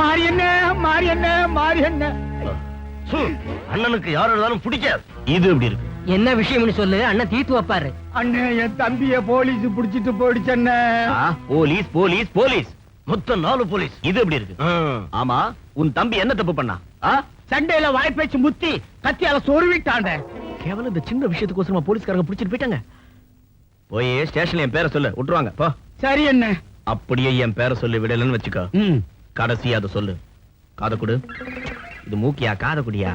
மாறி என்ன மாறி என்ன மாறி என்ன அண்ணனுக்கு யார் இருந்தாலும் பிடிக்காது. இது எப்படி இருக்கு? என்ன விஷயம்னு சொல்லு அண்ணன் தீர்த்து வைப்பாரு. அண்ணே என் தம்பிய போலீஸ் புடிச்சிட்டு போயிடுச்சண்ணே ஆ, போலீஸ் போலீஸ் போலீஸ். மொத்தம் நாலு போலீஸ். இது எப்படி இருக்கு? ஆமா உன் தம்பி என்ன தப்பு பண்ணா? சண்டையில வாய்ப்பேச்சு முத்தி கத்தியால சொருவிட்டாண்ட கேவலம் இந்த சின்ன விஷயத்துக்கோசரமா போலீஸ்காரங்க பிடிச்சிட்டு போயிட்டாங்க. போய் ஸ்டேஷன்ல என் பேரை சொல்லு விட்டுருவாங்க. போ. சரி என்ன அப்படியே என் பேரை சொல்லி விடலன்னு வச்சுக்கோ. ம் கடைசி அதை சொல்லு. காதை கொடு. இது மூக்கியா காதை குடியா.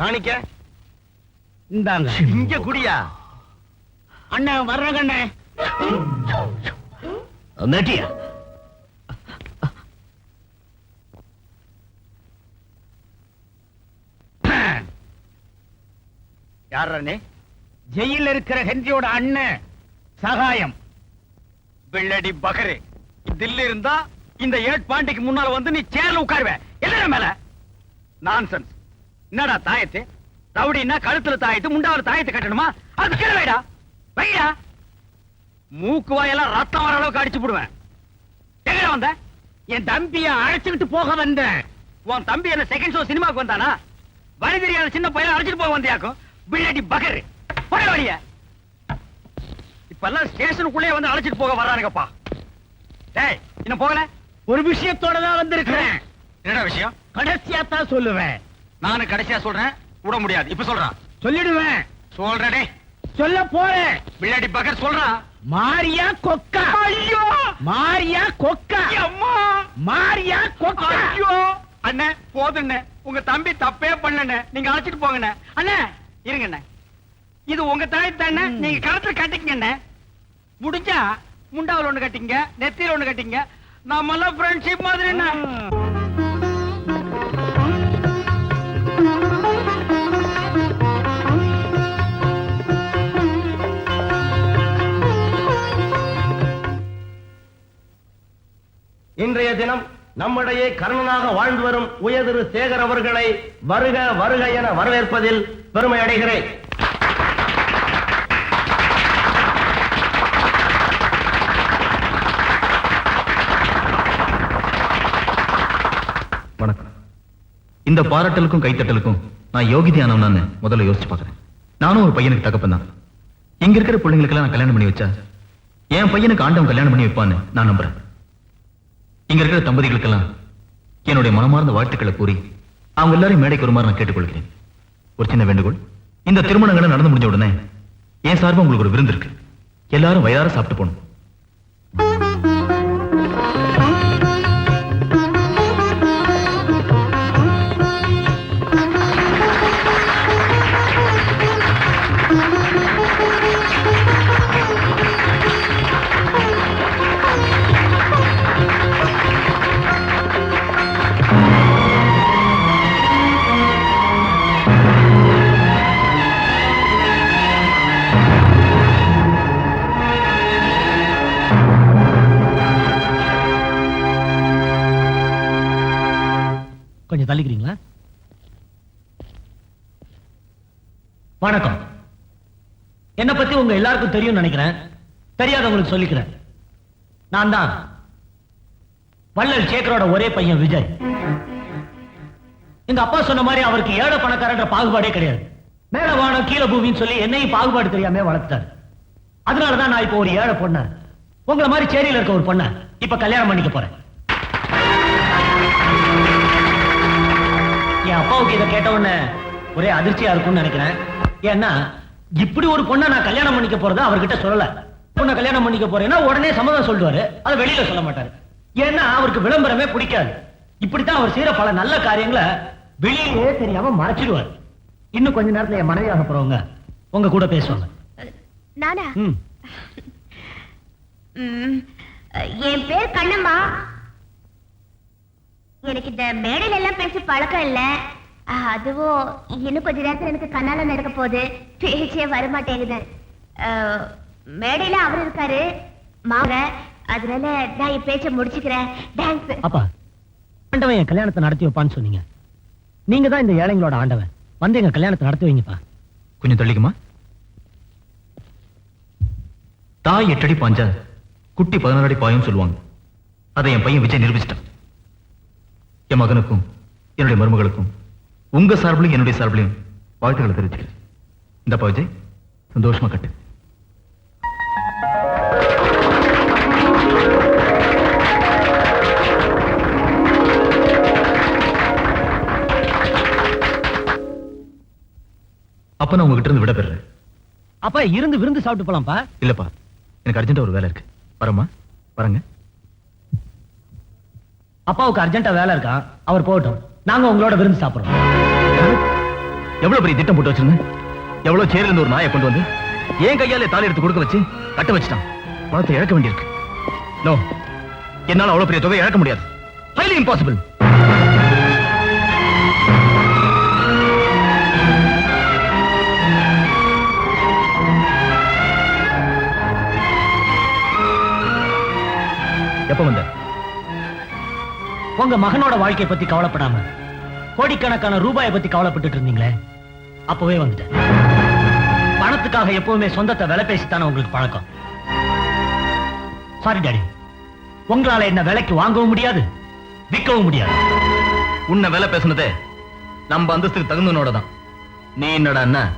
காணிக்க. இந்தாங்க. இங்க குடியா. அண்ணன் வர்றேங்க அண்ணே. நட்டியா? யார் அண்ணே ஜெயில இருக்கிற ஹென்ரியோட அண்ணன் சகாயம். வெள்ளடி பகரு. தில்லி இருந்தா இந்த ஏட் பாண்டிக்கு முன்னால வந்து நீ சேர்ல உட்காருவ. என்ன மேல. நான்சன்ஸ் என்னடா தாயத்து? ரவுடின்னா கழுத்துல தாயத்து முண்டாவது தாயத்து கட்டணுமா? அது கீழே வைடா. வைடா. மூக்கு வாயெல்லாம் ரத்தம் வர அளவுக்கு அடிச்சு போடுவேன். எங்க வந்த? என் தம்பிய அழைச்சுக்கிட்டு போக வந்தேன். உன் தம்பி என்ன செகண்ட் ஷோ சினிமாவுக்கு வந்தானா? வழி தெரியாத சின்ன பையன் அழைச்சிட்டு போக வந்தியாக்கும். பிள்ளடி பகர். போட வழிய. இப்பெல்லாம் ஸ்டேஷனுக்குள்ளே வந்து அழைச்சிட்டு போக வர்றானுங்கப்பா டேய் இன்னும் போகல? ஒரு விஷயத்தோட தான் வந்திருக்கிறேன். என்னடா விஷயம்? கடைசியா தான் சொல்லுவேன். நானும் கடைசியா சொல்றேன். விட முடியாது. இப்ப சொல்றான் சொல்லிடுவேன். சொல்றடே சொல்ல போறேன். பிள்ளடி பகர் சொல்றான் மாரியா கொக்கா. ஐயோ! மாரியா கொக்கா. அம்மா! மாரியா கொக்கா. ஐயோ! அண்ணே போதுண்ணே. உங்க தம்பி தப்பே பண்ணண்ணே நீங்க அழைச்சிட்டு போங்கண்ணே. அண்ணே இருங்கண்ணே. இது உங்க தாய் தானே? நீங்க கழுத்துல கட்டிக்கங்கண்ணே. முடிஞ்சா முண்டாவில் ஒண்ணு கட்டிங்க நெத்தியில் ஒண்ணு கட்டிங்க. நாம ஃப்ரெண்ட்ஷிப் மாதிரி என்ன? இன்றைய தினம் நம்மிடையே கர்ணனாக வாழ்ந்து வரும் உயர்திரு சேகர் அவர்களை வருக வருக என வரவேற்பதில் பெருமை அடைகிறேன் வணக்கம் இந்த பாராட்டலுக்கும் கைத்தட்டலுக்கும் நான் யோகிதியானவனான்னு முதல்ல யோசிச்சு பார்க்குறேன். நானும் ஒரு பையனுக்கு தகப்பன் தான். இங்க இருக்கிற பிள்ளைங்களுக்கெல்லாம் நான் கல்யாணம் பண்ணி வச்சா என் பையனுக்கு ஆண்டவன் கல்யாணம் பண்ணி வைப்பான்னு நான் நம்புறேன். இங்க இருக்கிற தம்பதிகளுக்கெல்லாம் என்னுடைய மனமார்ந்த வாழ்த்துக்களை கூறி அவங்க எல்லாரும் மேடைக்கு வருமாறு நான் கேட்டுக்கொள்கிறேன். ஒரு சின்ன வேண்டுகோள். இந்த திருமணங்களை நடந்து முடிஞ்ச உடனே என் சார்பா உங்களுக்கு ஒரு விருந்து இருக்கு. எல்லாரும் வயிறார சாப்பிட்டு போகணும். வணக்கம். என்ன பத்தி உங்க எல்லாருக்கும் தெரியும் நினைக்கிறேன். தெரியாதவங்களுக்கு சொல்லிக்கிறேன். நான் தான் வள்ளல் சேகரோட ஒரே பையன் விஜய். எங்க அப்பா சொன்ன மாதிரி அவருக்கு ஏழை பணக்காரன்ற பாகுபாடே கிடையாது. மேல வானம் கீழே பூமின்னு சொல்லி என்னையும் பாகுபாடு தெரியாம வளர்த்தாரு அதனாலதான் நான் இப்போ ஒரு ஏழை பொண்ண உங்களை மாதிரி சேரியில இருக்க ஒரு பொண்ண இப்ப கல்யாணம் பண்ணிக்க போறேன். என் அப்பாவுக்கு இதை கேட்ட உடனே ஒரே அதிர்ச்சியா இருக்கும்னு நினைக்கிறேன். ஏன்னா இப்படி ஒரு பொண்ணை நான் கல்யாணம் பண்ணிக்க போறதா அவர்கிட்ட சொல்லல. பொண்ணை கல்யாணம் பண்ணிக்க போறேன்னா உடனே சம்மதம் சொல்லுவாரு. அதை வெளியில சொல்ல மாட்டாரு. ஏன்னா அவருக்கு விளம்பரமே பிடிக்காது. இப்படித்தான் அவர் செய்யற பல நல்ல காரியங்களை வெளியிலே தெரியாம மறைச்சிடுவார். இன்னும் கொஞ்ச நேரத்துல என் மனைவியாக போறவங்க உங்க கூட பேசுவாங்க. நானா? என் பேர் கண்ணம்மா. எனக்கு இந்த மேடையில எல்லாம் பேசி பழக்கம் இல்ல. அதுவும் இன்னும் கொஞ்ச நேரத்துல எனக்கு கண்ணால நடக்க போகுது. பேச்சே வரமாட்டேங்குது. மேடையில அவர் இருக்காரு மாங்க அதனால நான் என் பேச்ச முடிச்சுக்கிறேன். தேங்க்ஸ் அப்பா ஆண்டவன் என் கல்யாணத்தை நடத்தி வைப்பான்னு சொன்னீங்க. நீங்க தான் இந்த ஏழைங்களோட ஆண்டவன். வந்து எங்க கல்யாணத்தை நடத்தி வைங்கப்பா. கொஞ்சம் தள்ளிக்குமா தாய் எட்டடி பாஞ்சா குட்டி பதினாறு அடி பாயும் சொல்லுவாங்க. அதை என் பையன் விஜய் நிரூபிச்சிட்டான். என் மகனுக்கும் என்னுடைய மருமகளுக்கும் உங்க சார்பிலையும் என்னுடைய சார்பிலையும் வாழ்த்துக்களை தெரிவிச்சுக்கிறேன். இந்த விஜய் சந்தோஷமா கட்டு. அப்ப நான் உங்ககிட்ட இருந்து விட பெறேன் அப்பா இருந்து விருந்து சாப்பிட்டு போலாம்ப்பா. இல்லப்பா எனக்கு அர்ஜென்ட்டா ஒரு வேலை இருக்கு. வரமா வரங்க. அப்பாவுக்கு அர்ஜென்ட்டா வேலை இருக்கா? அவர் போகட்டும். நாங்க உங்களோட விருந்து சாப்பிடுறோம். எவ்வளவு பெரிய திட்டம் போட்டு வச்சிருந்தேன்? எவ்வளவு சேர்ல இருந்து ஒரு நாயை கொண்டு வந்து என் கையால தாலி எடுத்து கொடுக்க வச்சு கட்ட வச்சுட்டான். பணத்தை இழக்க வேண்டியிருக்கு. நோ என்னால அவ்வளவு பெரிய தொகையை இழக்க முடியாது. ஹைலி இம்பாசிபிள் எப்ப வந்த? உங்க மகனோட வாழ்க்கைய பத்தி கவலைப்படாம கோடிக்கணக்கான ரூபாயை பத்தி கவலைப்பட்டுட்டு இருந்தீங்களே? அப்பவே வந்துட்டேன். பணத்துக்காக எப்பவுமே சொந்தத்தை விலை பேசித்தானே உங்களுக்கு பழக்கம்? சாரி டாடி உங்களால என்ன விலைக்கு வாங்கவும் முடியாது விற்கவும் முடியாது. உன்னை வேலை பேசுனதே நம்ம அந்தஸ்துக்கு தகுந்தனோட தான் நீ என்னடா என்ன?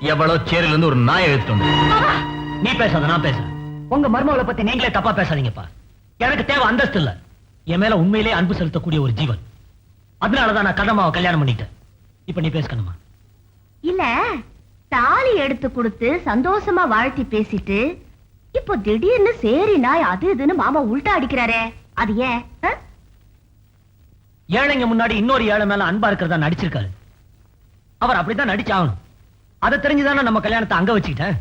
எவ்வளவு சேரில இருந்து ஒரு நாயை எடுத்துட்டு நீ பேசாத நான் பேசுறேன். உங்க மருமகளை பத்தி நீங்களே தப்பா பேசாதீங்கப்பா. எனக்கு தேவை அந்தஸ்து இல்ல. என் மேல உண்மையிலே அன்பு செலுத்தக்கூடிய ஒரு ஜீவன். அதனாலதான் நான் கதமாவை கல்யாணம் பண்ணிட்டேன். இப்ப நீ பேசணுமா இல்ல தாலி எடுத்து கொடுத்து சந்தோஷமா வாழ்த்தி பேசிட்டு இப்போ திடீர்னு சேரி நாய் அது இதுன்னு மாமா உல்டா அடிக்கிறாரே அது ஏன்? ஏழைங்க முன்னாடி இன்னொரு ஏழை மேல அன்பா இருக்கிறதா நடிச்சிருக்காரு. அவர் அப்படித்தான் நடிச்சாகணும். அதை தெரிஞ்சுதானே நம்ம கல்யாணத்தை அங்க வச்சுக்கிட்டேன்.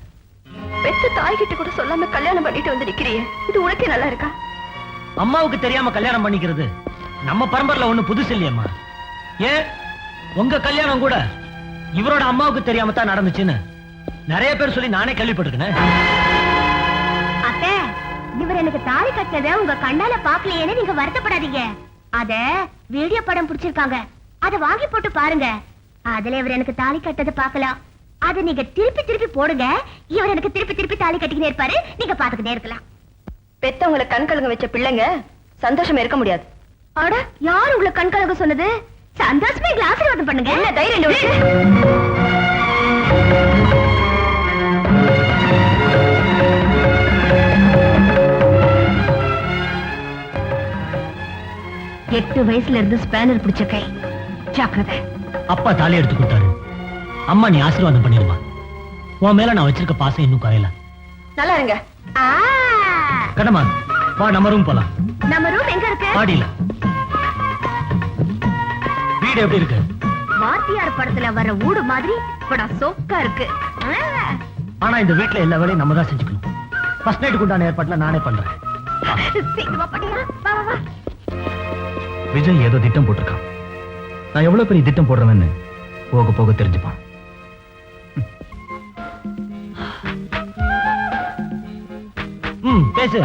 பெத்த தாய் கிட்ட கூட சொல்லாம கல்யாணம் பண்ணிட்டு வந்து நிக்கிறியே இது உனக்கே நல்லா இருக்கா? அம்மாவுக்கு தெரியாம கல்யாணம் பண்ணிக்கிறது. நம்ம பரம்பரில் ஒண்ணு புதுசு இல்லையம்மா. ஏன் உங்க கல்யாணம் கூட இவரோட அம்மாவுக்கு தெரியாம தான் நடந்துச்சுன்னு நிறைய பேர் சொல்லி நானே கேள்விப்பட்டிருக்கேன். அத்தை இவர் எனக்கு தாலி கட்டினத உங்க கண்ணால பாக்கலையேன்னு நீங்க வருத்தப்படாதீங்க. அத வீடியோ படம் பிடிச்சிருக்காங்க. அத வாங்கி போட்டு பாருங்க. அதுல இவர் எனக்கு தாலி கட்டத பார்க்கலாம். அத நீங்க திருப்பி திருப்பி போடுங்க. இவர் எனக்கு திருப்பி திருப்பி தாலி கட்டிக்கிட்டே இருப்பாரு. நீங்க பாத்துக்கிட்டே இருக்கலாம். பெத்தவங்களை கண் கலங்க வச்ச பிள்ளைங்க சந்தோஷமா இருக்க முடியாது. அட யார் உங்களை கண் கலங்க சொன்னது? சந்தோஷமா எங்களை ஆசீர்வாதம் பண்ணுங்க. என்ன தைரியம் எட்டு வயசுல இருந்து ஸ்பேனர் பிடிச்ச கை. ஜாக்கிரதை. அப்பா தாலி எடுத்து கொடுத்தாரு. அம்மா நீ ஆசீர்வாதம் பண்ணிடுமா. உன் மேல நான் வச்சிருக்க பாசம் இன்னும் குறையல. நல்லா இருங்க. கடமா வா நம்ம ரூம் போலாம். நம்ம ரூம் எங்க இருக்கு? பாடியில. வீடு எப்படி இருக்கு? வாத்தியார் படத்துல வர ஊடு மாதிரி படம் சோக்கா இருக்கு. ஆனா இந்த வீட்ல எல்லா வேலையும் நம்ம தான் செஞ்சுக்கணும். ஃபர்ஸ்ட் நைட்டுக்கு உண்டான ஏற்பாட்டுல நானே பண்றேன். சீக்கிரமா பண்ணியா வா வா வா. விஜய் ஏதோ திட்டம் போட்டிருக்கான். நான் எவ்வளவு பெரிய திட்டம் போடுறேன்னு போக போக தெரிஞ்சுப்பான். பேசு.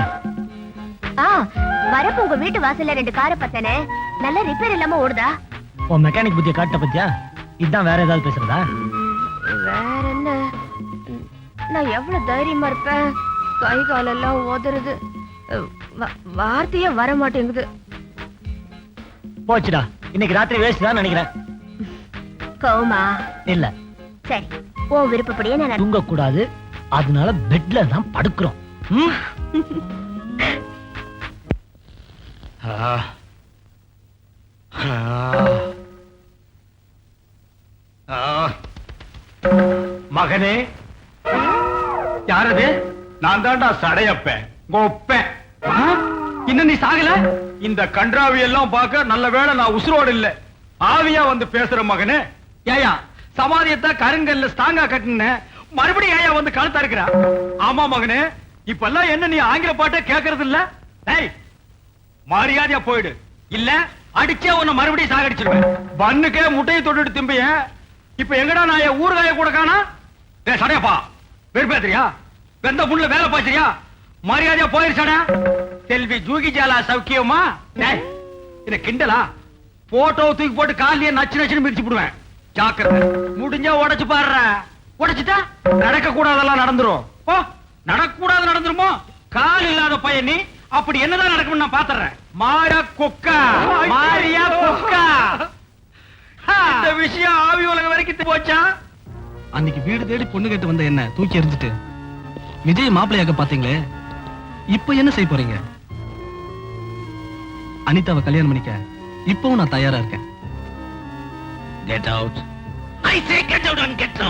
ஆ வரப்ப உங்க வீட்டு வாசல்ல ரெண்டு காரை பார்த்தனே நல்ல ரிப்பேர் இல்லாம ஓடுதா? உன் மெக்கானிக் புத்திய காட்ட பத்தியா? இதுதான் வேற ஏதாவது பேசுறதா? வேற என்ன? நான் எவ்வளவு தைரியமா இருப்பேன். கை காலெல்லாம் உதறுது. வார்த்தையே வர மாட்டேங்குது. போச்சுடா. இன்னைக்கு ராத்திரி வேஸ்ட் தான் நினைக்கிறேன். கோமா. இல்ல. சரி உன் விருப்பப்படியே நான் தூங்க கூடாது அதனால பெட்ல தான் படுக்கிறோம்? மகனே யாரது? நான் தான்டா சடையப்பேன் ஒப்பேன் இன்னும் நீ சாகல? இந்த கன்றாவி எல்லாம் பார்க்க நல்ல வேளை நான் உசுரோடு இல்ல. ஆவியா வந்து பேசுற மகனே. ஏயா சமாதியத்தை கருங்கல்ல ஸ்டாங்கா கட்டின. மறுபடியும் ஏயா வந்து கழுத்தா இருக்கிறா ஆமா மகனே. இப்பெல்லாம் என்ன நீ ஆங்கில பாட்டை கேக்குறது இல்ல? டேய் மரியாதையா போயிடு. இல்ல அடிச்சே உன்னை மறுபடியும் சாகடிச்சிருவேன். பண்ணுக்கே முட்டையை தொட்டுட்டு திம்பிய. இப்ப எங்கடா நான் என் ஊறுகாய கூட காணா? டேய் சடையப்பா. வெறுப்பேத்திரியா வெந்த புண்ணுல வேலை பாய்ச்சறியா மரியாதையா போயிருச்சாடா? செல்வி ஜூகி ஜாலா சௌக்கியமா? டேய் கிண்டலா? போட்டோ தூக்கி போட்டு காலையே நச்சு நச்சுன்னு மிதிச்சு விடுவேன். ஜாக்கிரதை. முடிஞ்சா உடைச்சு பாடுற உடைச்சிட்டா? நடக்க கூடாதெல்லாம் நடந்துரும். ஓ நடக்க கூடாது நடந்துருமோ? கால் இல்லாத பையன் நீ. அப்படி என்னதான் நடக்கும் நான் பாத்துறேன். மாட கொக்கா. மாரியா கொக்கா. இந்த விஷயம் ஆவி உலகம் வரைக்கும் போச்சா? அன்னைக்கு வீடு தேடி பொண்ணு கேட்டு வந்த என்ன தூக்கி எறிஞ்சிட்டு. விஜய் மாப்பிள்ளையாக்க பாத்தீங்களே இப்ப என்ன செய்ய போறீங்க? அனிதாவை கல்யாணம் பண்ணிக்க இப்பவும் நான் தயாரா இருக்கேன். Get out I say get out and get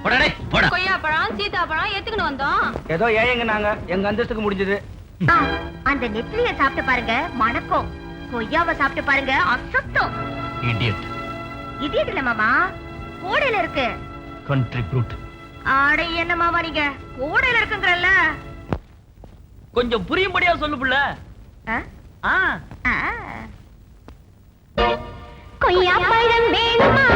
lost போடா டேய் போடா. கொய்யாப்பழம் சீதாப்பழம் எத்துக்கிட்டு வந்தோம். ஏதோ ஏங்க நாங்க. எங்க அந்தஸ்துக்கு முடிஞ்சது. அந்த நெத்திலிய சாப்பிட்டு பாருங்க மணக்கும். கொய்யாவை சாப்பிட்டு பாருங்க அசத்தம். இடியட் இது இல்ல மாமா? கோடையில இருக்கு. கண்ட்ரி ப்ரூட் ஆடை என்ன மாமா நீங்க? கோடையில இருக்குங்கிறல்ல. கொஞ்சம் புரியும்படியா சொல்லு புள்ள. கொய்யா பழம் வேணுமா?